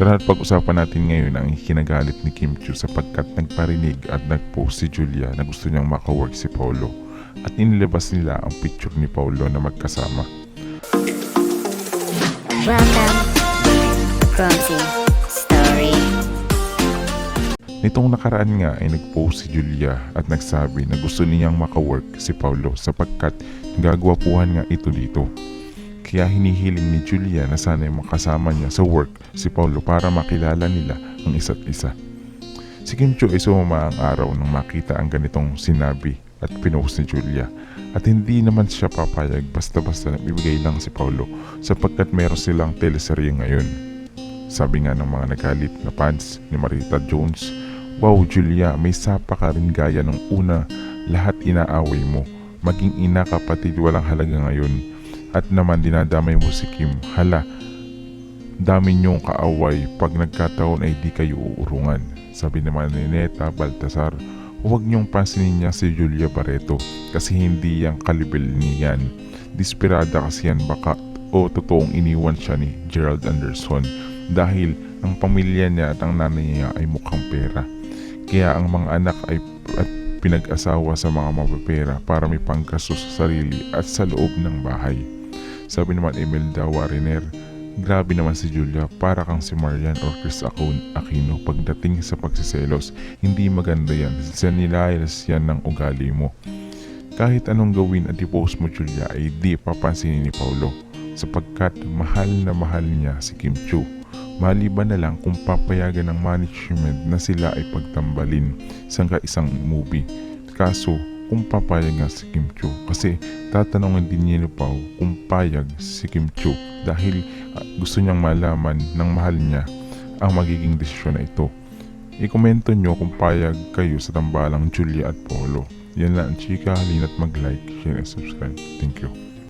Tara pag-usapan natin ngayon ang kinagalit ni Kim Chiu sapagkat nagparinig at nag-post si Julia na gusto niyang makawork si Paulo at inilabas nila ang picture ni Paulo na magkasama. Nitong nakaraan nga ay nag-post si Julia at nagsabi na gusto niyang makawork si Paulo sapagkat nagagwapuhan nga ito dito. Kaya hinihiling ni Julia na sana ay makasama niya sa work si Paulo para makilala nila ang isa't isa. Si Kim Cho ay sumama ang araw nang makita ang ganitong sinabi at pinost ni Julia at hindi naman siya papayag basta-basta na bibigay lang si Paulo sapagkat meron silang teleserye ngayon. Sabi nga ng mga nagalit na fans ni Marita Jones, Wow Julia, may sapa ka rin gaya ng una, lahat inaaway mo. Maging ina kapatid walang halaga ngayon. At naman dinadamay mo si Kim, hala, dami niyong kaaway pag nagkataon ay di kayo uurungan. Sabi naman ni Neta Baltasar, huwag niyong pansinin niya si Julia Barreto kasi hindi yang kalibel niyan. Desperada kasi yan baka o totoong iniwan siya ni Gerald Anderson dahil ang pamilya niya at ang nanay niya ay mukhang pera. Kaya ang mga anak ay at pinag-asawa sa mga mapapera para may panggastos sa sarili at sa loob ng bahay. Sabi naman Imelda Wariner, grabe naman si Julia para kang si Marian or Chris Aquino pagdating sa pagsiselos. Hindi maganda yan, sinilayas yan ng ugali mo. Kahit anong gawin at i-post mo Julia ay di papansinin ni Paulo sapagkat mahal na mahal niya si Kim Chu. Maliban na lang kung papayagan ng management na sila ay pagtambalin sa isang movie. Kaso, kung papayag nga si Kim Chu kasi tatanungin din ni Pao kung payag si Kim Chu dahil ah, gusto niyang malaman ng mahal niya ang magiging desisyon na ito. I-komento nyo kung payag kayo sa tambalang Julia at Polo. Yan lang, chika. Halina't mag-like, share, and subscribe. Thank you.